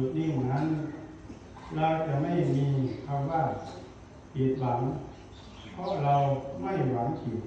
ยุดนิ่งนั้น เราจะไม่มีคำว่าผิดหวัง เพราะเราไม่หวังผิด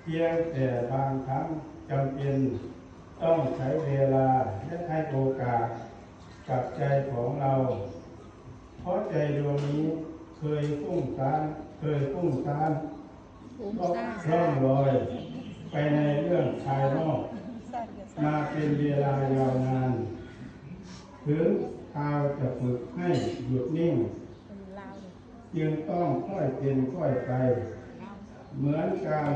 เพียงแต่บางครั้งจำเป็นต้องใช้เวลาและให้โอกาสกับใจของเรา เพราะใจดวงนี้เคยฟุ้งซ่านเคยฟุ้งซ่านก็ร่องรอย ไปในเรื่องภายนอก มาเป็นเวลายาวนาน ถึงคราวจะฝึกให้หยุดนิ่งยจึงต้องค่อยเป็นค่อยไป เหมือนการ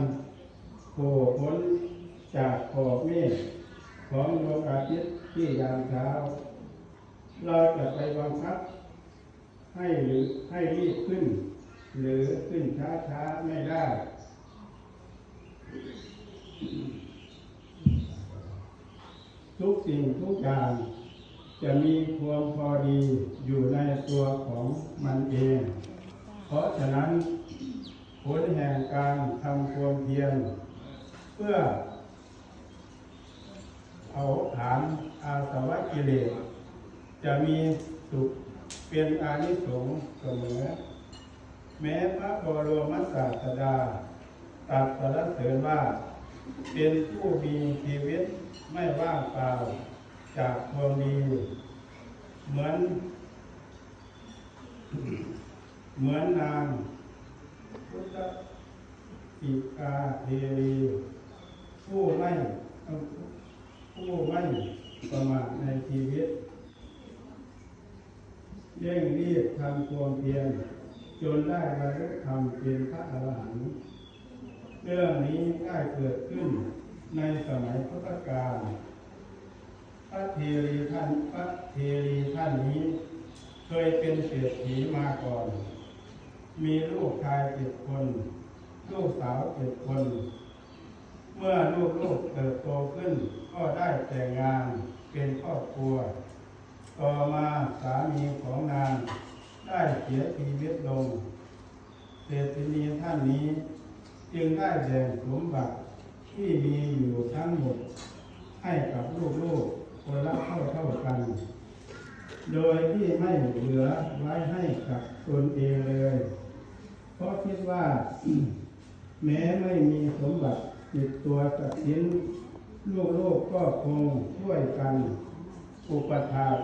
โผล่พ้นจากขอบเมฆของดวงอาทิตย์ที่ยามเช้า เราจะไปบังคับ ให้หรือให้รีบขึ้น หรือขึ้นช้าช้าไม่ได้ ทุกสิ่งทุกอย่าง จะมีความพอดีอยู่ในตัวของมันเอง เพราะฉะนั้นผลแห่งการทำความเพียรเพื่อเอาฐานอาสวะกิเลสจะมีสุขเป็นอานิสงส์เสมอ แม้พระบรมศาสดาตรัสสรรเสริญว่า เป็นผู้มีชีวิตไม่ว่างเปล่า จากความดีเหมือน เหมือนนางพุทธปิกาเทรีผู้ไม่ผู้ไม่ประมาทในชีวิตเร่งรีบทำความเพียรจนได้บรรลุธรรมเป็นพระอรหันต์เรื่องนี้ได้เกิดขึ้นในสมัยพุทธกาล ระเทรีท่านพระเทรีท่านนี้ เคยเป็นเศรษฐีมาก่อน มีลูกชายเจ็ดคน ลูกสาวเจ็ดคน เมื่อลูกๆเติบโตขึ้น ก็ได้แต่งงานเป็นครอบครัว ต่อมาสามีของนางได้เสียชีวิตลง เศรษฐีนีท่านนี้ จึงได้แบ่งสมบัติที่มีอยู่ทั้งหมดให้กับลูกๆ คนละเท่าเท่ากัน โดยที่ไม่เหลือไว้ให้กับตนเองเลย เพราะคิดว่า แม้ไม่มีสมบัติติดตัวสักชิ้นลูกๆก็คงช่วยกัน อุปถาก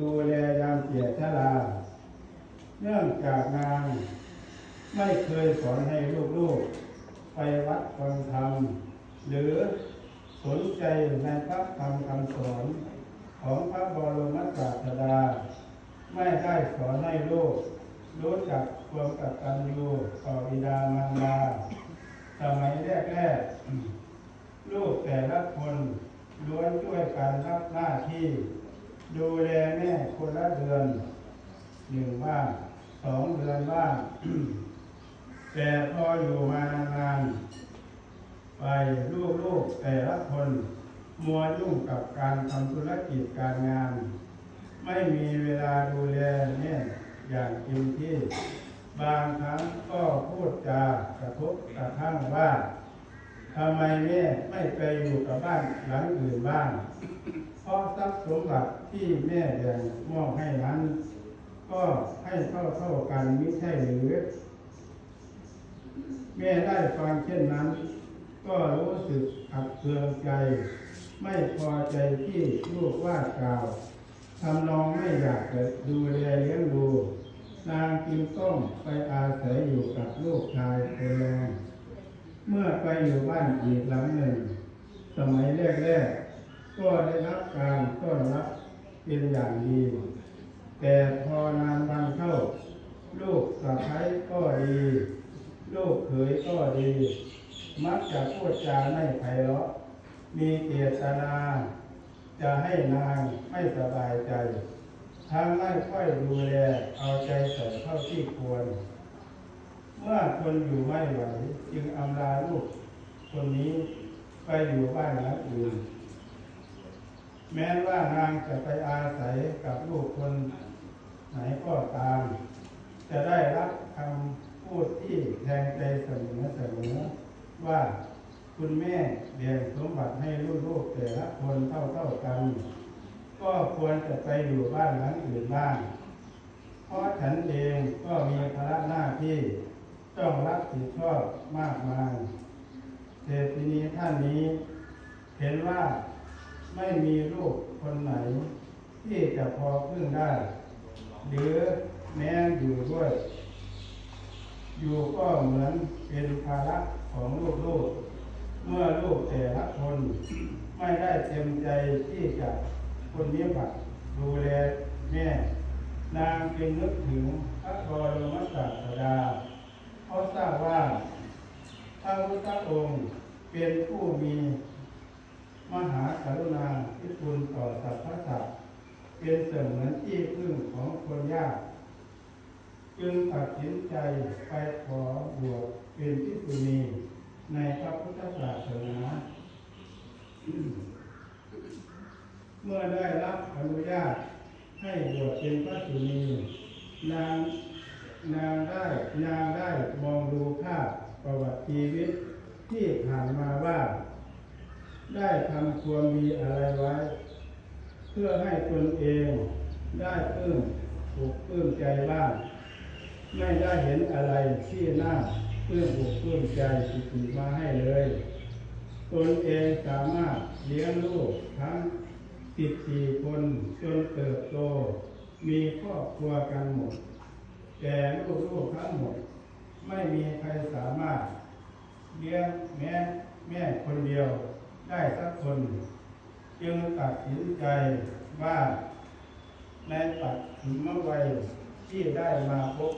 ดูแลยามเสียชราเนื่องจากนาง ไม่เคยสอนให้ลูกๆ ไปวัดฟังธรรมหรือ สนใจในพระธรรมคำสอนของพระบรมศาสดา ไม่ได้สอนให้ลูกรู้จักความกตัญญูต่อบิดามารดาสมัยแรกๆลูกแต่ละคนล้วนช่วยกันรับหน้าที่ ดูแลแม่คนละเดือนหนึ่งบ้างสองเดือนบ้างแต่พออยู่มานานๆ ไปลูกๆแต่ละคนมัวยุ่งกับการทำธุรกิจการงาน ไม่มีเวลาดูแลแม่อย่างเต็มที่ บางครั้งก็พูดจากระทบกระทั่งว่าทำไมแม่ไม่ไปอยู่กับบ้านหลังอื่นบ้าง เพราะทรัพย์สมบัติที่แม่แบ่งมอบให้นั้น ก็ให้เท่าเท่ากันไม่ใช่หรือ แม่ได้ฟังเช่นนั้น ก็รู้สึกขัดเคืองใจ ไม่พอใจที่ลูกว่ากล่าวทำนองไม่อยากจะดูแลเลี้ยงดู นางจึงต้องไปอาศัยอยู่กับลูกชายคนรงเมื่อไปอยู่บ้านอีกหลังหนึ่ง สมัยแรกๆ ก็ได้รับการต้อนรับเป็นอย่างดี แต่พอนานวันเข้า ลูกสะใภ้ก็ดี ลูกเขยก็ดี มักจะพูดจาไม่ไพเราะ มีเจตนาจะให้นางไม่สบายใจ ทั้งไม่ค่อยดูแลเอาใจใส่เท่าที่ควร เมื่อคนอยู่ไม่ไหวจึงอำลาลูกคนนี้ไปอยู่บ้านหลังอื่น แม้ว่านางจะไปอาศัยกับลูกคนไหนก็ตาม จะได้รับคำพูดที่แทงใจเสมอเสมอ ว่าคุณแม่แบ่งสมบัติให้ลูกๆแต่ละคนเท่าเท่าๆกัน ก็ควรจะไปอยู่บ้านหลังอื่นบ้าง เพราะฉันเองก็มีภาระหน้าที่ต้องรับผิดชอบมากมายเศรษฐินีท่านนี้ เห็นว่าไม่มีลูกคนไหน ที่จะพอพึ่งได้ หรือแม้อยู่ด้วย อยู่ก็เหมือนเป็นภาระ ของลูกๆ เมื่อลูกแต่ละคนไม่ได้เต็มใจที่จะคนนี้บัตรดูแลแม่ นางจึงนึกถึงพระบรมศาสดาเพราะทราบว่าพระพุทธองค์เป็นผู้มีมหากรุณาที่คุณต่อสรรพสัตว์เป็นเสมือนที่พึ่งของคนยาก จึงตัดสินใจไปขอบวชเป็นพิสุณีในพระพุทธศาสนา เมื่อได้รับอนุญาตให้บวชเป็นพระสุนีนางนางได้นางได้มองดูภาพประวัติชีวิตที่ผ่านมาว่า ได้ทำความดีอะไรไว้ เพื่อให้ตนเองได้ปลื้มถูกปลื้มใจบ้าง ไม่ได้เห็นอะไรที่น่าปลื้มอกปลื้มใจสิตมาให้เลยตนเองสามารถเลี้ยงลูกทั้ง14คนจนเติบโต มีครอบครัวกันหมด แต่ลูกๆทั้งหมด ไม่มีใครสามารถ เลี้ยงแม่แม่คนเดียวได้สักคน จึงตัดสินใจว่าในปัจจุบันวัยที่ได้มาพบ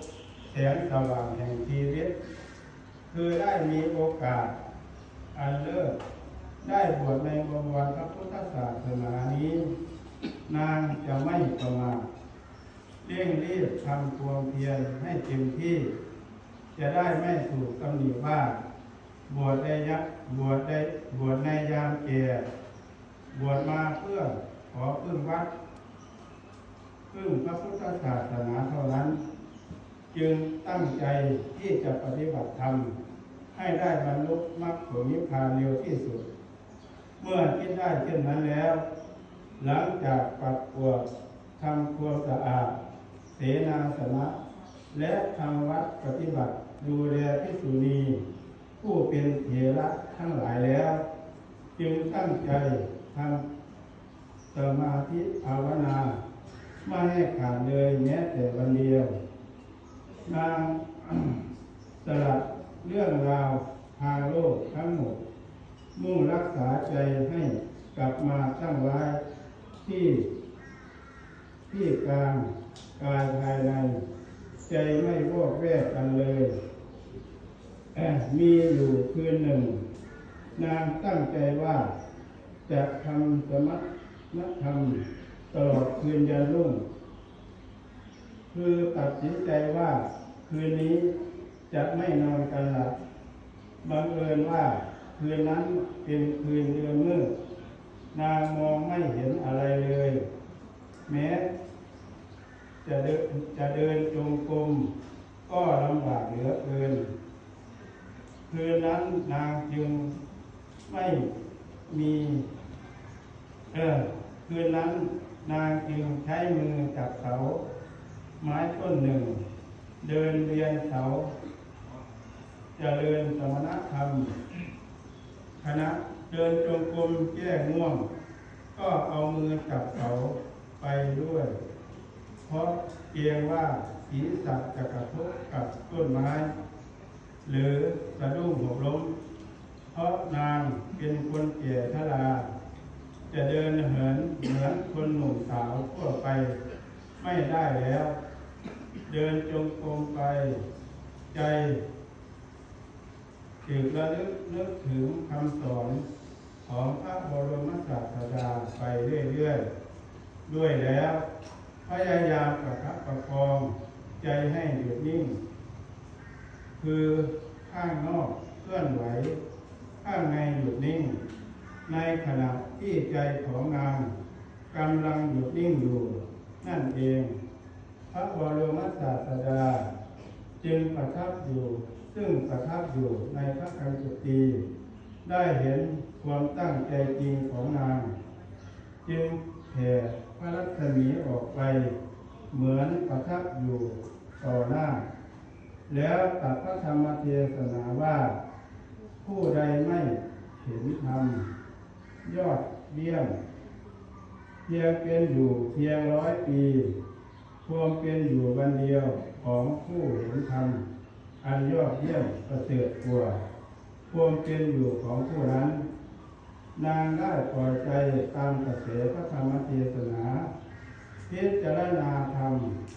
แสงสว่างแห่งชีวิต คือได้มีโอกาสอันเลิศได้บวชในบวรพระพุทธศาสนานี้ นางจะไม่ประมาทเร่งรีบทำความเพียรให้เต็มที่ จะได้ไม่ถูกตำหนิว่า บวชได้ยักบวชได้บวชในยามแก่บวชมาเพื่อขอพึ่งวัด พึ่งพระพุทธศาสนาเท่านั้น จึงตั้งใจที่จะปฏิบัติธรรม ให้ได้บรรลุมรรคผลนิพพานเร็วที่สุด เมื่อคิดได้เช่นนั้นแล้ว หลังจากปัดกวดทำความสะอาด เสนาสนะและทำวัดปฏิบัติดูแลพิสุณี ผู้เป็นเถระทั้งหลายแล้ว จึงตั้งใจทำสมาธิภาวนา ไม่ให้ขาดเลยแม้แต่วันเดียว นางสลัดเรื่องราวทางโลกทั้งหมด มุ่งรักษาใจให้กลับมาตั้งไว้ที่ ที่กลางกายภายใน ใจไม่วอกแวกกันเลยเมีอยู่คืนหนึ่ง นางตั้งใจว่าจะทำสมณธรรมตลอดคืนยันรุ่ง คือตัดสินใจว่า คืนนี้จะไม่นอนกันหลับบังเอิญว่าคืนนั้นเป็นคืนเดือนมืดนางมองไม่เห็นอะไรเลย แม้ จะเดินจะเดินจงกรมก็ลำบากเหลือเกินคืนนั้นนางจึงไม่มีเออคืนนั้นนางจึงใช้มือจับเสา ไม้ต้นหนึ่ง เดินเรียนเสาจเจริญสมณธรรมคณะเดินจงกรมแก้ง่วง ก็เอามือจับเสาไปด้วย เพราะเกรงว่าศีรษะจะกระทบกับต้นไม้ หรือสะดุ้งหกล้ม เพราะนางเป็นคนแก่ชราจะเดินเหินเหมือนคนหนุ่มสาวทั่วไปไม่ได้แล้ว เดินจงกรมไป ใจถึกระลึกนึกถึงคำสอนของพระบรมศาสดาไปเรื่อยๆ ด้วยแล้ว พยายามประคับประคองใจให้หยุดนิ่ง คือข้างนอกเคลื่อนไหว ข้างในหยุดนิ่ง ในขณะที่ใจของนางกำลังหยุดนิ่งอยู่ นั่นเอง พระบรมศาสดา จึงประทับอยู่ ซึ่งประทับอยู่ในพระคัมภีร์ได้เห็นความตั้งใจจริงของนาง จึงแผ่พระรัศมีออกไป เหมือนประทับอยู่ต่อหน้า แล้วตรัดพระธรรมเทศนาว่า ผู้ใดไม่เห็นธรรมยอดเยี่ยมเพียงเป็นอยู่เพียงร้อยปี ความเป็นอยู่วันเดียวของผู้เห็นธรรมอันยอดเยี่ยมประเสริฐกว่าความเป็นอยู่ของผู้นั้น นางได้ปล่อยใจตามกระแสพระธรรมเทศนาพิจารณาธรรม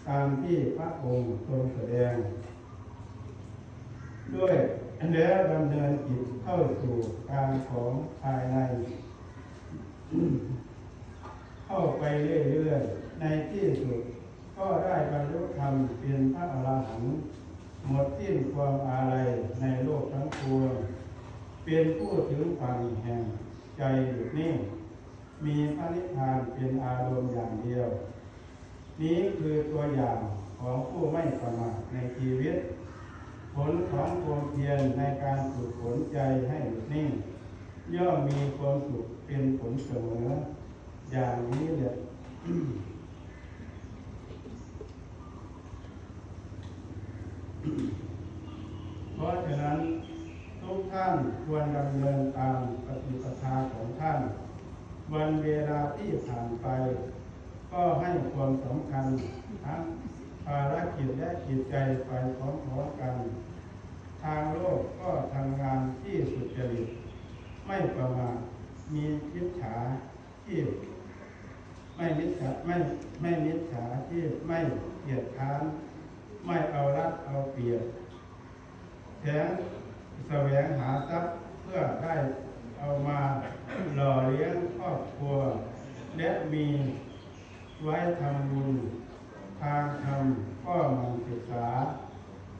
ตามที่พระองค์ทรงแสดง ด้วยแล้วดำเนินจิตเข้าสู่การของภายใน เข้าไปเรื่อยๆ ในที่สุด ก็ได้บรรลุธรรมเป็นพระอรหันต์หมดสิ้นความอาลัยในโลกทั้งปวงเป็นผู้ถึงฝั่งแห่งใจหยุดนิ่งมีพระนิพพานเป็นอารมณ์อย่างเดียว นี้คือตัวอย่างของผู้ไม่ประมาทในชีวิต ผลของความเพียรในการฝึกฝนใจให้หยุดนิ่ง ย่อมมีความสุขเป็นผลเสมออย่างนี้แหละ เพราะฉะนั้นทุกท่านควรดำเนินตามปฏิปทาของท่าน วันเวลาที่ผ่านไป ก็ให้ความสำคัญทั้งภารกิ จิตใจไปพร้อมๆกัน ทางโลกก็ทำงานที่สุจริต ไม่ประมาทมีมิจฉาที่ไม่มิจฉาไม่ไม่มิจฉาที่ไม่เกียดค้าน ไม่เอารัดเอาเปรียบแถมแสวงหาทรัพย์เพื่อได้เอามาหล่อเลี้ยงครอบครัว และมีไว้ทำบุญ ทางธรรมก็มันศึกษา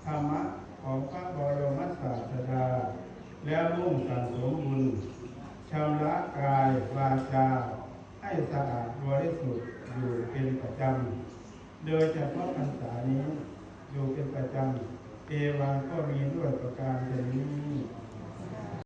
ธรรมะของพระบรมศาสดา แล้วมุ่งสั่งสมบุญชำระกายวาจา ให้สะอาดบริสุทธิ์อยู่เป็นประจำ โดยเฉพาะพรรษานี้อยู่เป็นประจำเอวังก็มีด้วยประการชนี้